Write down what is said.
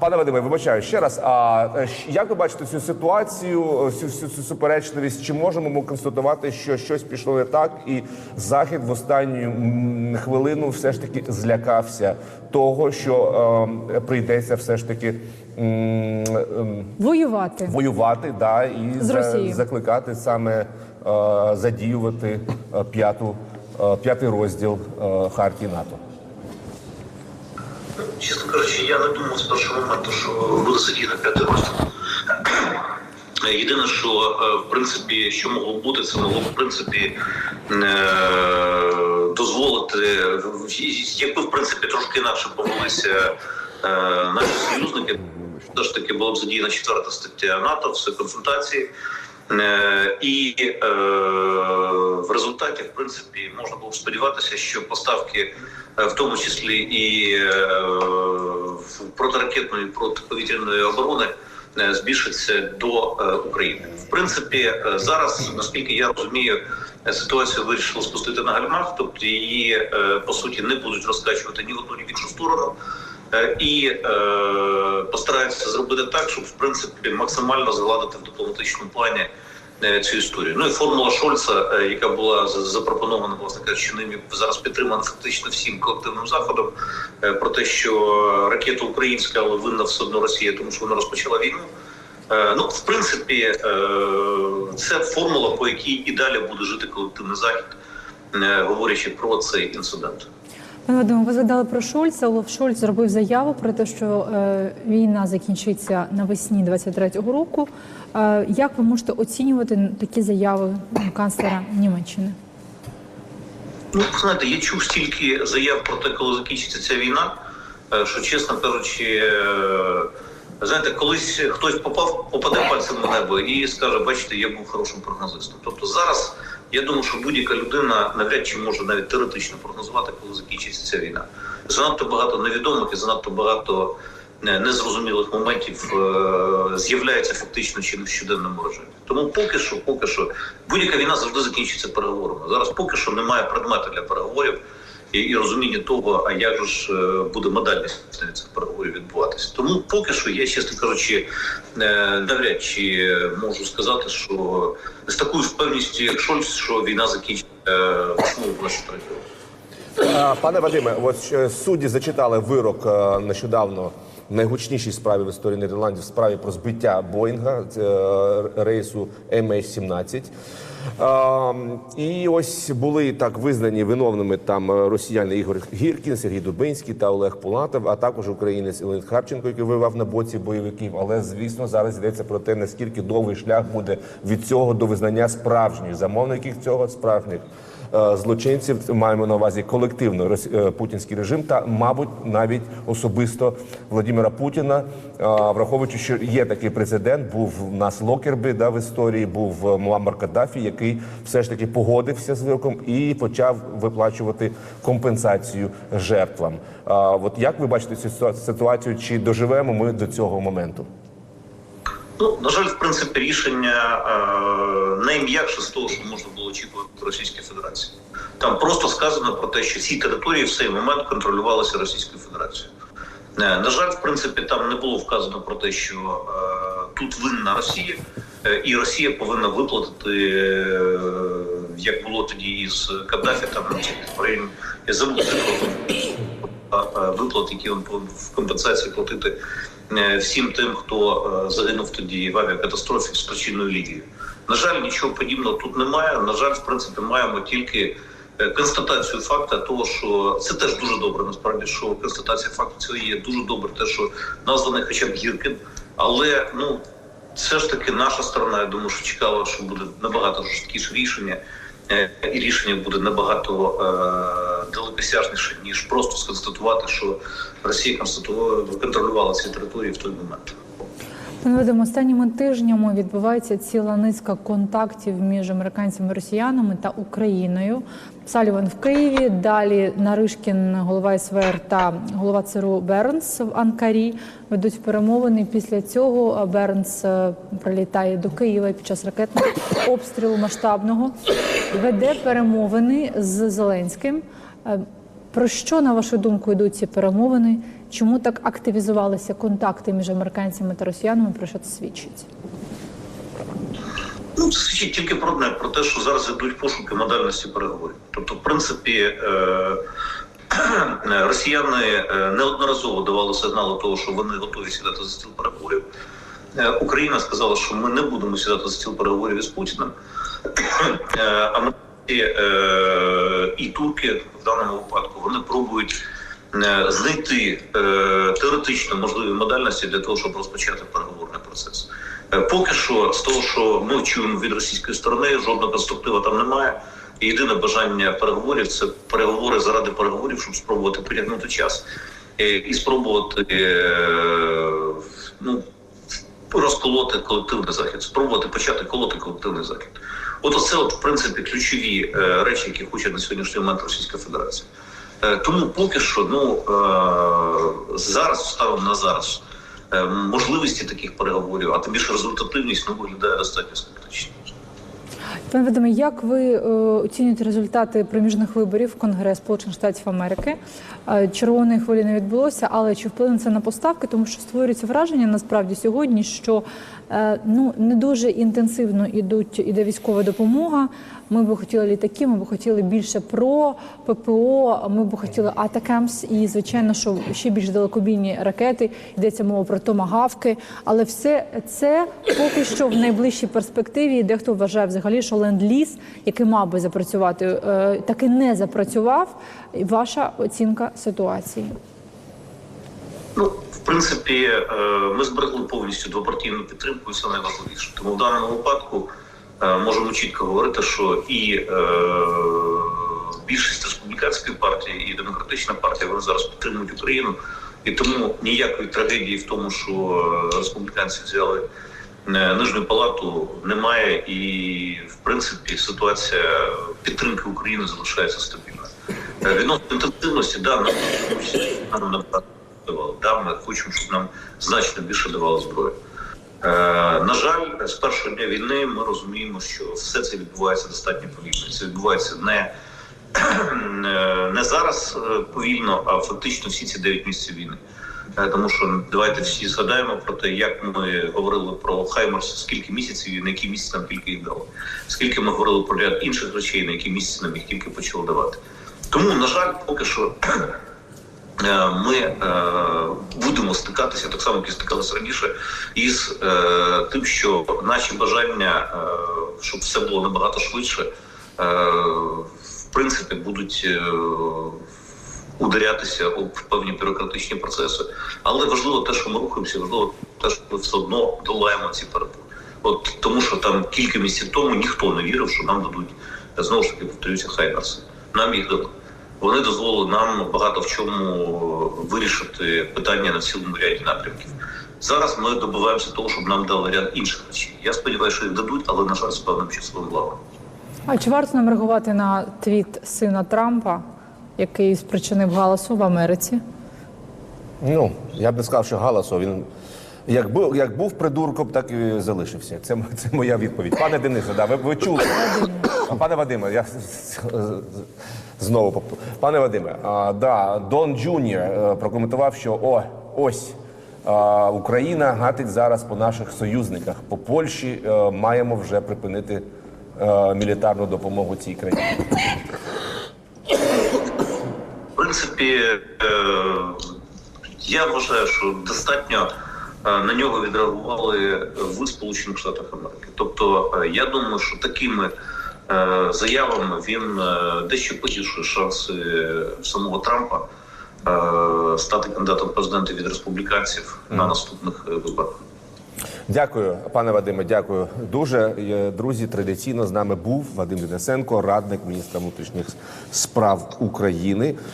пане Вадиме, вибачаю ще раз. А е, як ви бачите цю ситуацію, е, всю, всю цю суперечливість? Чи можемо ми констатувати, що щось пішло не так, і захід в останню хвилину все ж таки злякався того, що е, прийдеться все ж таки м, ем, Воювати. воювати, да і З Росією. закликати саме е, задіювати е, п'яту е, п'ятий розділ е, Хартії НАТО. Чесно кажучи, я не думав з першого моменту, що буде задіяно п'ятий розділ. Єдине, що е, в принципі, що могло бути, це могло в принципі е, дозволити, якби в принципі трошки інакше повелися е, наші союзники, все ж таки була б задіяна четверта стаття НАТО, все консультації. Е, І е, в результаті, в принципі, можна було сподіватися, що поставки, е, в тому числі і е, протиракетної протиповітряної оборони, збільшаться до України. В принципі, зараз, наскільки я розумію, ситуацію вирішили спустити на гальмах, тобто її по суті не будуть розкачувати ні в одну, ні в іншу сторону. Е, І е, постараються зробити так, щоб в принципі максимально згладити в дипломатичному плані е, цю історію. Ну і формула Шольца, яка була за- запропонована, власне кажучи, ним зараз підтримана фактично всім колективним заходом, про те, що ракета українська, але винна все одно Росія, тому що вона розпочала війну. Ну, в принципі, це формула, по якій і далі буде жити колективний захід, говорячи про цей інцидент. Пане Вадиме, ви згадали про Шольца. Олаф Шольц зробив заяву про те, що е, війна закінчиться навесні 23-го року. Е, як ви можете оцінювати такі заяви канцлера Німеччини? Ну, знаєте, я чув стільки заяв про те, коли закінчиться ця війна, е, що чесно кажучи, е, знаєте, колись хтось попав, попаде пальцем в небо і скаже, бачите, я був хорошим прогнозистом. Тобто зараз я думаю, що будь-яка людина навряд чи може навіть теоретично прогнозувати, коли закінчиться ця війна. Занадто багато невідомих і занадто багато е, незрозумілих моментів е, з'являється фактично чи в щоденному режимі. Тому поки що, поки що, будь-яка війна завжди закінчиться переговорами. Зараз поки що немає предмету для переговорів і, і розуміння того, а як ж е, буде модальність цих переговорів відбуватися. Тому поки що я, чесно кажучи, е, навряд чи можу сказати, що з такою впевненістю, як Шольц, що війна закінчиться е, 23 року. Пане Вадиме, от судді зачитали вирок нещодавно найгучнішій справі в історії Нідерландів справі про збиття Боїнга е, рейсу MH17. І ось були так визнані виновними там е, росіяни Ігор Гіркін, Сергій Дубинський та Олег Пулатов, а також українець Ілин Харченко, який воював на боці бойовиків. Але звісно, зараз йдеться про те, наскільки довгий шлях буде від цього до визнання справжніх замовників цього справжніх злочинців. Маємо на увазі колективно е, путінський режим та, мабуть, навіть особисто Владимира Путіна, е, враховуючи, що є такий прецедент. Був в нас Локерби да, в історії, був е, Муаммар Каддафі, який все ж таки погодився з вироком і почав виплачувати компенсацію жертвам. От як ви бачите цю ситуацію? Чи доживемо ми до цього моменту? Ну, на жаль, в принципі, рішення е, найм'якше з того, що можна було очікувати від Російської Федерації. Там просто сказано про те, що ці території в цей момент контролювалися Російською Федерацією. Е, на жаль, в принципі, там не було вказано про те, що е, тут винна Росія, е, і Росія повинна виплатити, е, як було тоді із Каддафі, там в я забув а, а, виплат, які він в компенсації платити е, всім тим, хто е, загинув тоді в авіакатастрофі з причиною Лівії. На жаль, нічого подібного тут немає. На жаль, в принципі, маємо тільки е, констатацію факту того, що це теж дуже добре. Насправді, що констатація факту цього є дуже добре, те, що названий хоча б Гіркин, але ну. Все ж таки наша сторона, я думаю, що чекала, що буде набагато жорсткіше рішення, е, і рішення буде набагато е, далекосяжніше, ніж просто сконстатувати, що Росія контролювала ці території в той момент. Вадиме, останніми тижнями відбувається ціла низка контактів між американцями, росіянами та Україною. Саліван в Києві, далі Наришкін, голова СВР та голова ЦРУ Бернс в Анкарі ведуть перемовини. Після цього Бернс е, прилітає до Києва під час ракетного обстрілу масштабного веде перемовини з Зеленським. Е, Про що на вашу думку йдуть ці перемовини? Чому так активізувалися контакти між американцями та росіянами? Про що це свідчить? Ну, це свідчить тільки про одне, про те, що зараз йдуть пошуки модальності переговорів. Тобто, в принципі, е, росіяни е, неодноразово давали сигнали того, що вони готові сідати за стіл переговорів. Україна сказала, що ми не будемо сідати за стіл переговорів із Путіним. Е, і турки в даному випадку вони пробують е, знайти е, теоретично можливі модальності для того, щоб розпочати переговорний процес. Е, Поки що, з того, що ми чуємо від російської сторони, жодного конструктива там немає. Єдине бажання переговорів це переговори заради переговорів, щоб спробувати притягнути час е, і спробувати е, ну, розколоти колективний захід, спробувати почати колоти колективний захід. От оце, от, в принципі, ключові е, речі, які хоче на сьогоднішній момент Російська Федерація. Е, тому поки що, ну е, зараз станом на зараз можливості таких переговорів, а тим більше результативність ну, виглядає достатньо скептично. Пане Вадиме, як ви е, оцінюєте результати проміжних виборів в Конгрес Сполучених Штатів Америки? Е, червоної хвилі не відбулося, але чи вплине це на поставки? Тому що створюється враження насправді сьогодні, що е, ну не дуже інтенсивно ідуть іде військова допомога. Ми би хотіли літаки, ми би хотіли більше про ППО. Ми би хотіли Атакамс і звичайно, що ще більш далекобійні ракети. Йдеться мова про томагавки. Але все це поки що в найближчій перспективі. Дехто вважає взагалі, що ленд-ліз, який мав би запрацювати, е, таки не запрацював. Ваша оцінка ситуації? Ну, в принципі, е, ми зберегли повністю двопартійну підтримку, і це найважливіше. Тому в даному випадку можемо чітко говорити, що і е, більшість республіканської партії, і демократична партія вони зараз підтримують Україну. І тому ніякої трагедії в тому, що е, республіканці взяли е, нижню палату, немає. І в принципі ситуація підтримки України залишається стабільною. Е, Відносно інтенсивності, да, нам, нам давали. Да, ми хочемо, щоб нам значно більше давали зброї. Е, на жаль, з першого дня війни ми розуміємо, що все це відбувається достатньо повільно. Це відбувається не, е, не зараз е, повільно, а фактично всі ці 9 місяців війни. Тому що давайте всі згадаємо про те, як ми говорили про Хаймерс, скільки місяців і на які місяці нам тільки їх дали. Скільки ми говорили про ряд інших речей, на які місяці нам їх тільки почали давати. Тому, на жаль, поки що ми е, будемо стикатися так само, як і стикалися раніше, із е, тим, що наші бажання, е, щоб все було набагато швидше, е, в принципі, будуть е, ударятися об певні бюрократичні процеси. Але важливо те, що ми рухаємося, важливо те, що ми все одно долаємо ці перепони. От тому, що там кілька місяців тому ніхто не вірив, що нам дадуть знову ж таки повторюся хаймерси. Нам їх дали. Вони дозволили нам багато в чому вирішити питання на цілому ряді напрямків. Зараз ми добиваємося того, щоб нам дали ряд інших речей. Я сподіваюся, що їх дадуть, але на жаль, з певним часовим лагом. А чи варто нам реагувати на твіт сина Трампа, який спричинив галасу в Америці? Ну, я б не сказав, що галасу він. Як був, як був придурком, так і залишився. Це, це моя відповідь. Пане Денисе, да, ви, ви чули. Пане Вадиме, я знову повторю. Пане Вадиме, а, да, Дон Джуніор е, прокоментував, що о, ось а, Україна гатить зараз по наших союзниках. По Польщі е, маємо вже припинити е, мілітарну допомогу цій країні. В принципі, я вважаю, що достатньо на нього відреагували в Сполучених Штатах Америки. Тобто, е, я думаю, що такими е, заявами він е, дещо погіршує шанси самого Трампа е, стати кандидатом в президенти від республіканців на наступних е, виборах. Дякую, пане Вадиме. Дякую дуже. Е, Друзі, традиційно з нами був Вадим Денисенко, радник міністра внутрішніх справ України.